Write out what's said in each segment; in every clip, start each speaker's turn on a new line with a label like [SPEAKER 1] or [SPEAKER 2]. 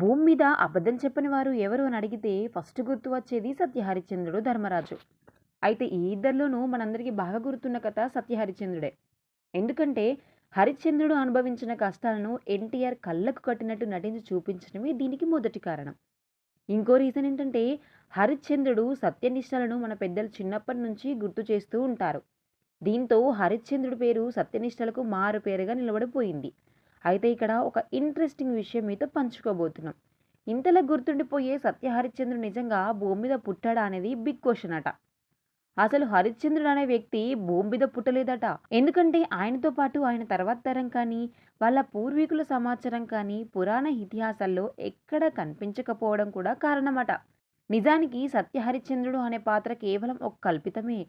[SPEAKER 1] భూమి మీద అబద్ధం చెప్పని వారు ఎవరు అని అడిగితే ఫస్ట్ గుర్తు వచ్చేది సత్యహరిశ్చంద్రుడు ధర్మరాజు. అయితే ఈ ఇద్దరిలోనూ మనందరికీ బాగా గుర్తున్న కథ సత్యహరిశ్చంద్రుడే. ఎందుకంటే హరిశ్చంద్రుడు అనుభవించిన కష్టాలను ఎన్టీఆర్ కళ్ళకు కట్టినట్టు నటించి చూపించడమే దీనికి మొదటి కారణం. ఇంకో రీజన్ ఏంటంటే హరిశ్చంద్రుడు సత్యనిష్టలను మన పెద్దలు చిన్నప్పటి నుంచి గుర్తు చేస్తూ ఉంటారు. దీంతో హరిశ్చంద్రుడి పేరు సత్యనిష్టలకు మారు పేరుగా నిలబడిపోయింది. అయితే ఇక్కడ ఒక ఇంట్రెస్టింగ్ విషయం మీతో పంచుకోబోతున్నాం. ఇంతలా గుర్తుండిపోయే సత్య హరిశ్చంద్రుడు నిజంగా భూమి మీద పుట్టాడా అనేది బిగ్ క్వశ్చన్ అట. అసలు హరిశ్చంద్రుడు అనే వ్యక్తి భూమి మీద పుట్టలేదట. ఎందుకంటే ఆయనతో పాటు ఆయన తర్వాత తరం కానీ వాళ్ళ పూర్వీకుల సమాచారం కానీ పురాణ ఇతిహాసాల్లో ఎక్కడ కనిపించకపోవడం కూడా కారణమట. నిజానికి సత్య హరిశ్చంద్రుడు అనే పాత్ర కేవలం ఒక కల్పితమే.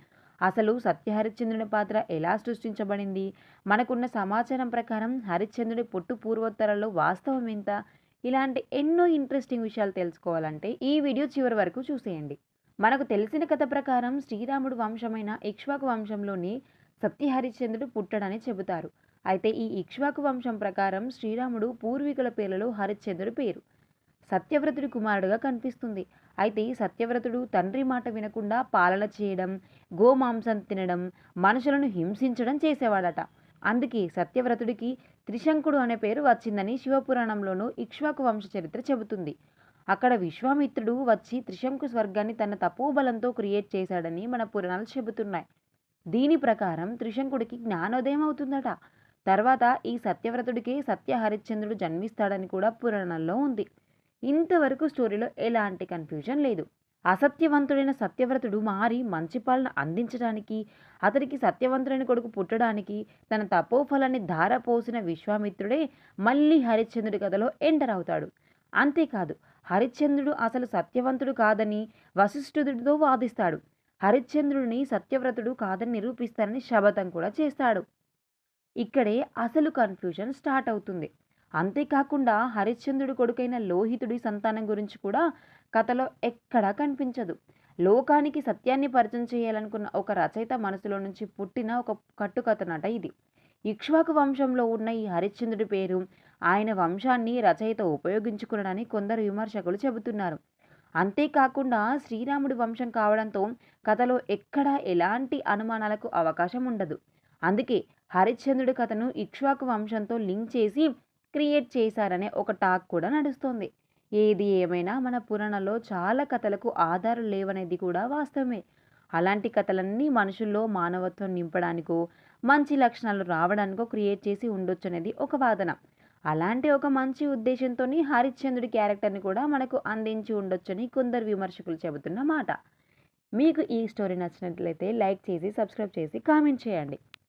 [SPEAKER 1] అసలు సత్య హరిశ్చంద్రుని పాత్ర ఎలా సృష్టించబడింది? మనకున్న సమాచారం ప్రకారం హరిశ్చంద్రుడి పుట్టు పూర్వోత్తరాల్లో వాస్తవం ఎంత? ఇలాంటి ఎన్నో ఇంట్రెస్టింగ్ విషయాలు తెలుసుకోవాలంటే ఈ వీడియో చివరి వరకు చూసేయండి. మనకు తెలిసిన కథ ప్రకారం శ్రీరాముడు వంశమైన ఇక్ష్వాకు వంశంలోని సత్య హరిశ్చంద్రుడు పుట్టడని చెబుతారు. అయితే ఈ ఇక్ష్వాకు వంశం ప్రకారం శ్రీరాముడు పూర్వీకుల పేర్లలో హరిశ్చంద్రుడి పేరు. సత్యవ్రతుడి కుమారుడుగా కనిపిస్తుంది. అయితే సత్యవ్రతుడు తండ్రి మాట వినకుండా పాలన చేయడం గోమాంసం తినడం మనుషులను హింసించడం చేసేవాడట. అందుకే సత్యవ్రతుడికి త్రిశంకుడు అనే పేరు వచ్చిందని శివపురాణంలోనూ ఇక్ష్వాకు వంశ చరిత్ర చెబుతుంది. అక్కడ విశ్వామిత్రుడు వచ్చి త్రిశంకు స్వర్గాన్ని తన తపోబలంతో క్రియేట్ చేశాడని మన పురాణాలు చెబుతున్నాయి. దీని ప్రకారం త్రిశంకుడికి జ్ఞానోదయం అవుతుందట. తర్వాత ఈ సత్యవ్రతుడికి సత్య హరిశ్చంద్రుడు జన్మిస్తాడని కూడా పురాణాల్లో ఉంది. ఇంతవరకు స్టోరీలో ఎలాంటి కన్ఫ్యూజన్ లేదు. అసత్యవంతుడైన సత్యవ్రతుడు మారి మంచి పాలన అందించడానికి అతనికి సత్యవంతుడైన కొడుకు పుట్టడానికి తన తపోఫలాన్ని ధారపోసిన విశ్వామిత్రుడే మళ్ళీ హరిశ్చంద్రుడి కథలో ఎంటర్ అవుతాడు. అంతేకాదు హరిశ్చంద్రుడు అసలు సత్యవంతుడు కాదని వశిష్ఠుడితో వాదిస్తాడు. హరిశ్చంద్రుడిని సత్యవ్రతుడు కాదని నిరూపిస్తానని శపథం కూడా చేస్తాడు. ఇక్కడే అసలు కన్ఫ్యూజన్ స్టార్ట్ అవుతుంది. అంతేకాకుండా హరిశ్చంద్రుడి కొడుకైన లోహితుడి సంతానం గురించి కూడా కథలో ఎక్కడా కనిపించదు. లోకానికి సత్యాన్ని పరిచయం చేయాలనుకున్న ఒక రచయిత మనసులో నుంచి పుట్టిన ఒక కట్టుకథనట ఇది. ఇక్ష్వాకు వంశంలో ఉన్న ఈ హరిశ్చంద్రుడి పేరు ఆయన వంశాన్ని రచయిత ఉపయోగించుకున్నాడని కొందరు విమర్శకులు చెబుతున్నారు. అంతేకాకుండా శ్రీరాముడి వంశం కావడంతో కథలో ఎక్కడా ఎలాంటి అనుమానాలకు అవకాశం ఉండదు. అందుకే హరిశ్చంద్రుడి కథను ఇక్ష్వాకు వంశంతో లింక్ చేసి క్రియేట్ చేశారనే ఒక టాక్ కూడా నడుస్తోంది. ఏది ఏమైనా మన పురాణంలో చాలా కథలకు ఆధారం లేవనేది కూడా వాస్తవమే. అలాంటి కథలన్నీ మనుషుల్లో మానవత్వం నింపడానికో మంచి లక్షణాలు రావడానికో క్రియేట్ చేసి ఉండొచ్చు అనేది ఒక వాదన. అలాంటి ఒక మంచి ఉద్దేశంతో హరిశ్చంద్రుడి క్యారెక్టర్ని కూడా మనకు అందించి ఉండొచ్చని కొందరు విమర్శకులు చెబుతున్న మాట. మీకు ఈ స్టోరీ నచ్చినట్లయితే లైక్ చేసి సబ్స్క్రైబ్ చేసి కామెంట్ చేయండి.